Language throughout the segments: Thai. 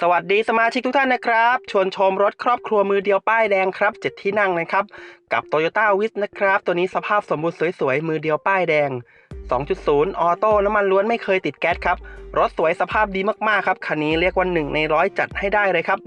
สวัสดีสมาชิกทุกท่านนะครับ ชวนชมรถครอบครัวมือเดียวป้ายแดงครับเจ็ดที่นั่งนะครับ กับ Toyota w i z นะครับ ตัวนี้สภาพสมบูรณ์สวยๆ มือเดียวป้ายแดง 2.0 ออโต้น้ำมันล้วนไม่เคยติดแก๊สครับ รถสวยสภาพดีมากๆครับ คันนี้เรียกว่า 1 ในร้อยจัดให้ได้เลยครับ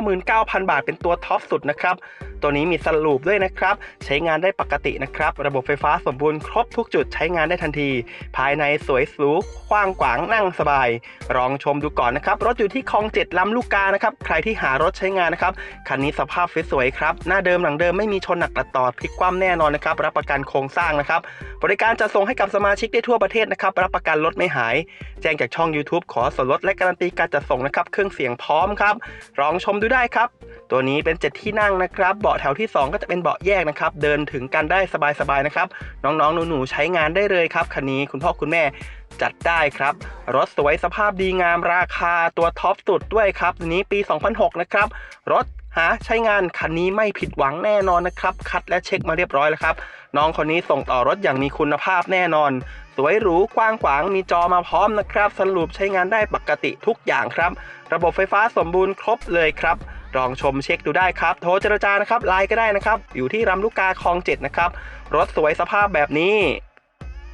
199,000 บาทเป็นตัวท็อปสุดนะครับ ตัวนี้มีสลูปด้วยนะครับ ใช้งานได้ปกตินะครับ ระบบไฟฟ้าสมบูรณ์ครบทุกจุดใช้งานได้ทันที ภายในสวยหรูกว้างขวางนั่งสบาย ลองชมดูก่อนนะครับ รถอยู่ที่คลองเจ็ดลำลูกกานะครับ ใครที่หารถใช้งานนะครับ คันนี้สภาพสวยๆครับ หน้าเดิมหลังเดิมไม่มีชนหนักตัดต่อพลิกคว่ำแน่นอนนะครับรับประกันโครงสร้างนะครับ บริการจะส่งให้กับสมาชิกได้ทั่วประเทศนะครับรับประกันรถไม่หาย แจ้งจากช่อง YouTube ขอส่วนลดและการันตีการจัดส่งนะครับเครื่องเสียงพร้อมครับลองชมดูได้ครับ ตัวนี้เป็น 7 ที่นั่งนะครับเบาะแถวที่ 2 ก็จะเป็นเบาะแยกนะครับเดินถึงกันได้สบายๆนะครับน้องๆหนูๆใช้งานได้เลยครับคันนี้คุณพ่อคุณแม่จัดได้ครับ รถสวยสภาพดีงามราคาตัวท็อปสุดด้วยครับนี้ปี 2006 นะครับ รถ หาใช้งานคันนี้ไม่ผิดหวังแน่นอนนะครับ คัดและเช็คมาเรียบร้อยแล้วครับ น้องคนนี้ส่งต่อรถอย่างมีคุณภาพแน่นอน สวยหรูกว้างขวางมีจอมาพร้อมนะครับ สรุปใช้งานได้ปกติทุกอย่างครับ ระบบไฟฟ้าสมบูรณ์ครบเลยครับลองชมเช็คดูได้ครับ โทรเจรจานะครับไลน์ก็ได้นะครับ อยู่ที่รำลูกกาคลองเจ็ดนะครับ รถสวยสภาพแบบนี้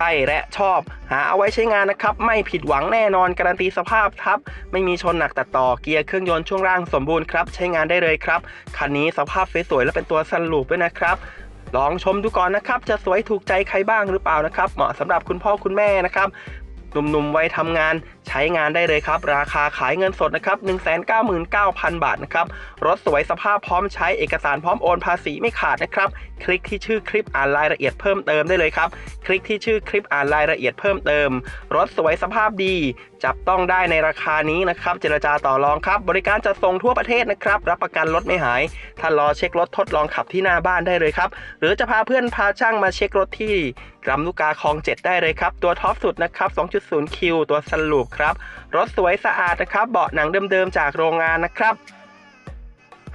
ใช่และชอบ หาเอาไว้ใช้งานนะครับ ไม่ผิดหวังแน่นอนการันตีสภาพครับ ไม่มีชนหนักตัดต่อเกียร์เครื่องยนต์ช่วงล่างสมบูรณ์ครับ ใช้งานได้เลยครับ คันนี้สภาพสวยๆและเป็นตัวสลูปด้วยนะครับลองชมดูก่อนนะครับ จะสวยถูกใจใครบ้างหรือเปล่านะครับ เหมาะสำหรับคุณพ่อคุณแม่นะครับหนุ่มๆวัยทำงานใช้งานได้เลยครับ ราคาขายเงินสดนะครับ 199,000 บาทนะครับ รถสวยสภาพพร้อมใช้เอกสารพร้อมโอนภาษีไม่ขาดนะครับ คลิกที่ชื่อคลิปอ่านรายละเอียดเพิ่มเติมได้เลยครับ คลิกที่ชื่อคลิปอ่านรายละเอียดเพิ่มเติม รถสวยสภาพดี จับต้องได้ในราคานี้นะครับ เจรจาต่อรองครับ บริการจะส่งทั่วประเทศนะครับ รับประกันรถไม่หายถ้ารอเช็ครถทดลองขับที่หน้าบ้านได้เลยครับ หรือจะพาเพื่อนพาช่างมาเช็ครถที่ลำลูกกาคลอง 7 ได้เลยครับ ตัวท็อปสุดนะครับ 2.0คิวตัวสลูปครับ รถสวยสะอาดนะครับ เบาะหนังเดิมๆจากโรงงานนะครับ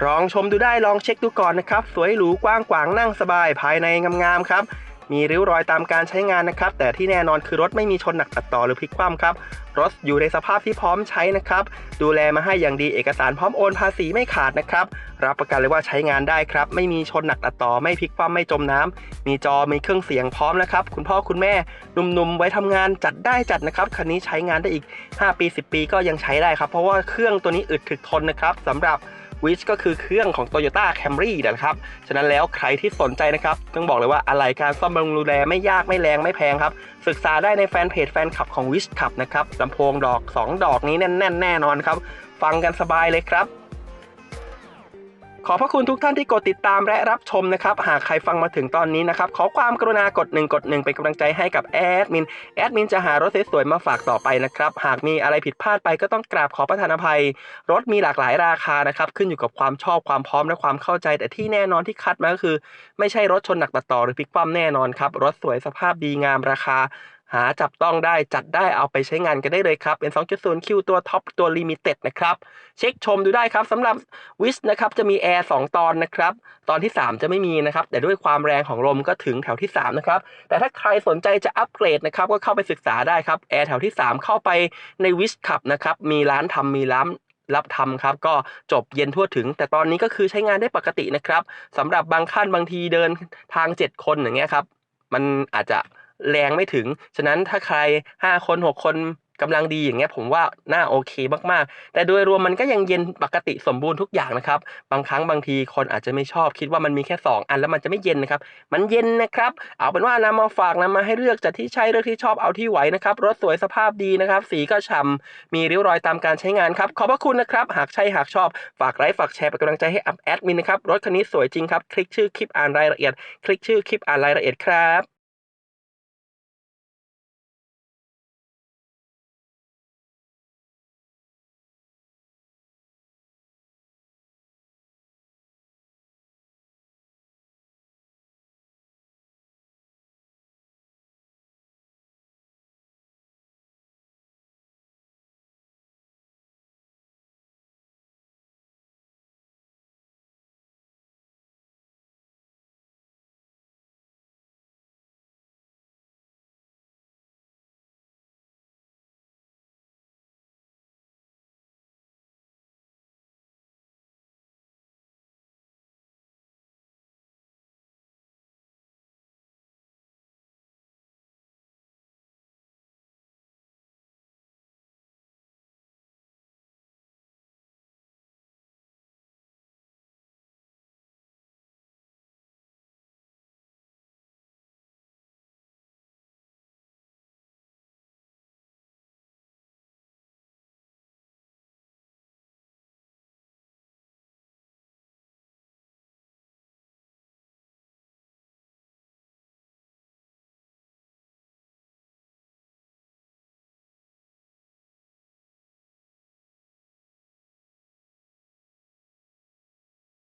ลองชมดูได้ลองเช็คดูก่อนนะครับ สวยหรูกว้างขวางนั่งสบายภายในงามๆครับ มีริ้วรอยตามการใช้งานนะครับ แต่ที่แน่นอนคือรถไม่มีชนหนักตัดต่อหรือพลิกคว่ำครับ รถอยู่ในสภาพที่พร้อมใช้นะครับ ดูแลมาให้อย่างดีเอกสารพร้อมโอนภาษีไม่ขาดนะครับ รับประกันเลยว่าใช้งานได้ครับ ไม่มีชนหนักตัดต่อไม่พลิกคว่ำไม่จมน้ำมีจอมีเครื่องเสียงพร้อมนะครับ คุณพ่อคุณแม่หนุ่มๆไว้ทำงานจัดได้จัดนะครับคันนี้ใช้งานได้อีก 5 ปี 10 ปีก็ยังใช้ได้ครับ เพราะว่าเครื่องตัวนี้อึดถึกทนนะครับสำหรับ วิชก็คือเครื่องของ Toyota Camry นะครับ ฉะนั้นแล้วใครที่สนใจนะครับต้องบอกเลยว่าอะไรการซ่อมบำรุงดูแลไม่ยากไม่แรงไม่แพงครับ ศึกษาได้ในแฟนเพจแฟนคลับของวิชขับนะครับลำโพงดอก 2 ดอกนี้แน่นๆแน่นอนครับ ฟังกันสบายเลยครับ ขอพระคุณทุกท่านที่กดติดตามและรับชมนะครับ หากใครฟังมาถึงตอนนี้นะครับ ขอความกรุณากดหนึ่งกดหนึ่งเป็นกำลังใจให้กับแอดมิน แอดมินจะหารถสวยๆมาฝากต่อไปนะครับ หากมีอะไรผิดพลาดไปก็ต้องกราบขอประทานอภัย รถมีหลากหลายราคานะครับ ขึ้นอยู่กับความชอบความพร้อมและความเข้าใจ แต่ที่แน่นอนที่คัดมาก็คือ ไม่ใช่รถชนหนักตัดต่อหรือพลิกคว่ำแน่นอนครับ รถสวยสภาพดีงามราคา หาจับต้องได้จัดได้เอาไปใช้งานกันได้เลยครับ เป็น 2.0คิวตัวท็อปตัวลิมิเต็ดนะครับ เช็คชมดูได้ครับสำหรับวิสนะครับจะมีแอร์2ตอนนะครับ ตอนที่ 3 จะไม่มีนะครับ แต่ด้วยความแรงของลมก็ถึงแถวที่ 3 นะครับ แต่ถ้าใครสนใจจะอัปเกรดนะครับก็เข้าไปศึกษาได้ครับแอร์แถวที่ 3 เข้าไปในวิสขับนะครับมีร้านทำมีร้านรับทำครับก็จบเย็นทั่วถึง แต่ตอนนี้ก็คือใช้งานได้ปกตินะครับสำหรับบางขั้นบางทีเดินทาง 7 คนอย่างเงี้ยครับ มันอาจจะ แรงไม่ถึง ฉะนั้นถ้าใคร 5 คน 6 คนกำลังดีอย่างเงี้ยผมว่าน่าโอเคมากๆ แต่โดยรวมมันก็ยังเย็นปกติสมบูรณ์ทุกอย่างนะครับ บางครั้งบางทีคนอาจจะไม่ชอบคิดว่ามันมีแค่ 2 อันแล้วมันจะไม่เย็นนะครับ มันเย็นนะครับ เอาเป็นว่านำมาฝากนำมาให้เลือกจัดที่ใช่เลือกที่ชอบเอาที่ไหวนะครับรถสวยสภาพดีนะครับ สีก็ฉ่ำมีริ้วรอยตามการใช้งานครับ ขอบพระคุณนะครับ หากใช่หากชอบฝากไลค์ฝากแชร์เป็นกำลังใจให้อัพแอดมินนะครับรถคันนี้สวยจริงครับคลิกชื่อคลิปอ่านรายละเอียด คลิกชื่อคลิปอ่านรายละเอียดครับ